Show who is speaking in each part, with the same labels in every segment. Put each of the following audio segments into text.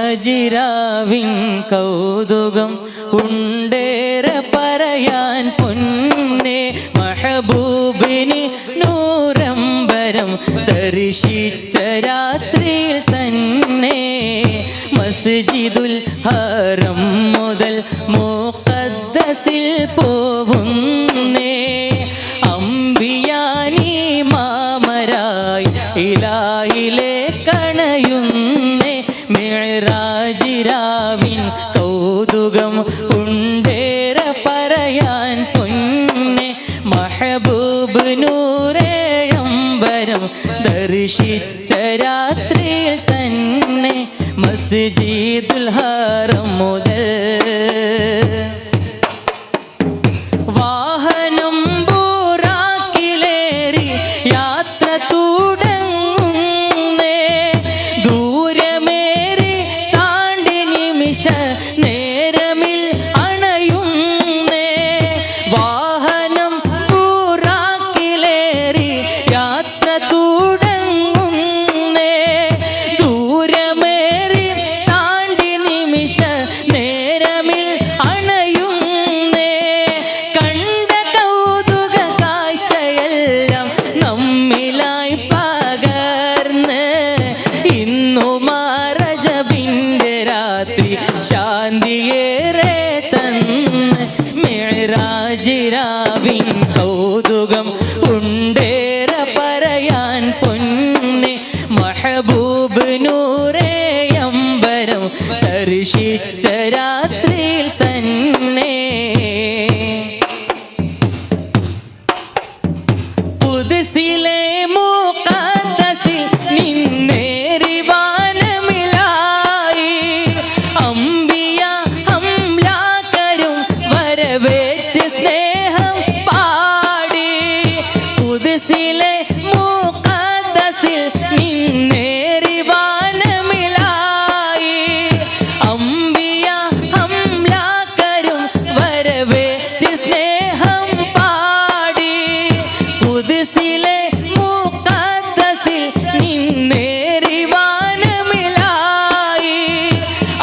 Speaker 1: മേറാജിരാവിൻ കൗതുകം ഉണ്ടേറെ പറയാൻ പൊന്നെ മഹബൂബിന് നൂരംബരം ദർശിച്ച രാത്രിയിൽ തന്നെ മസ്ജിദുൽ ഹറം മുതൽ മുഖദ്ദസിൽ പോവുന്നേ. അമ്പിയാനി മാമരായി ഇലായിലെ മേറാജിരാവിൻ കൗതുകം ഉണ്ടേറെ പറയാൻ പൊന്നെ. മഹബൂബ് നൂരേഴമ്പരം ദർശിച്ച രാത്രിയിൽ തന്നെ. മസ്ജിദുൽ ഹറം മുതൽ മേറാജിരാവിൻ കൗതുകം ഉണ്ടേറെ പറയാൻ പൊന്നെ മഹബൂബ് നൂറേയമ്പരം ദർശിച്ച രാത്രിയിൽ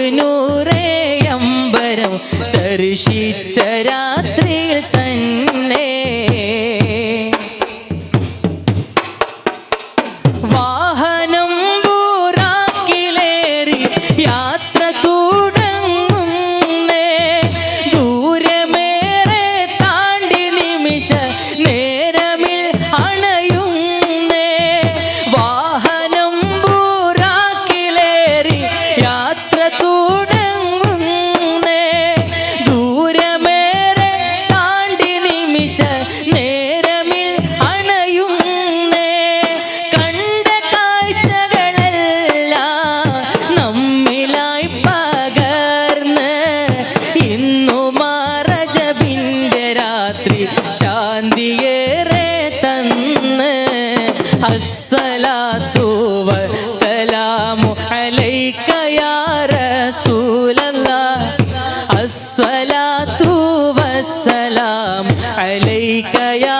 Speaker 1: മഹബൂബ് നൂറേയമ്പരം ദർശിച്ച രാത്രിയിൽ തന്നെ മാറജബിന്റെ രാത്രി ശാന്തിയേറെ തന്ന്. അസ്സലാത്തു സലാമു അലൈക യാ റസൂലല്ലാഹ് അസ്സലാത്തു അലൈക്കയാ